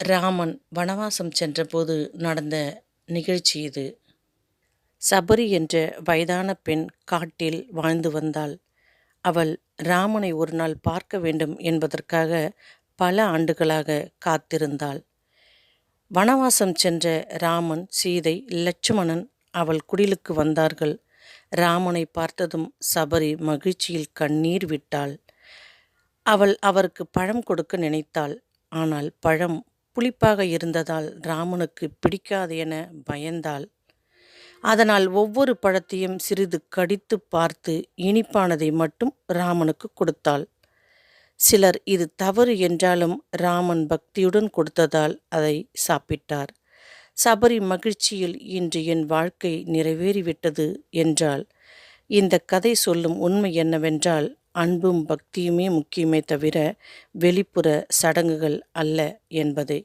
ராமன் வனவாசம் சென்றபோது நடந்த நிகழ்ச்சி இது. சபரி என்ற வயதான பெண் காட்டில் வாழ்ந்து வந்தாள். அவள் ராமனை ஒரு நாள் பார்க்க வேண்டும் என்பதற்காக பல ஆண்டுகளாக காத்திருந்தாள். வனவாசம் சென்ற ராமன் சீதை லட்சுமணன் அவள் குடிலுக்கு வந்தார்கள். ராமனை பார்த்ததும் சபரி மகிழ்ச்சியில் கண்ணீர் விட்டாள். அவள் அவருக்கு பழம் கொடுக்க நினைத்தாள். ஆனால் பழம் புளிப்பாக இருந்ததால் ராமனுக்கு பிடிக்காது என பயந்தாள். அதனால் ஒவ்வொரு பழத்தையும் சிறிது கடித்து பார்த்து இனிப்பானதை மட்டும் ராமனுக்கு கொடுத்தாள். சிலர் இது தவறு என்றாலும் ராமன் பக்தியுடன் கொடுத்ததால் அதை சாப்பிட்டார். சபரி மகிழ்ச்சியில் இன்று என் வாழ்க்கை நிறைவேறிவிட்டது என்றால் இந்த கதை சொல்லும் உண்மை என்னவென்றால் அன்பும் பக்தியுமே முக்கியமே தவிர வெளிப்புற சடங்குகள் அல்ல என்பதை.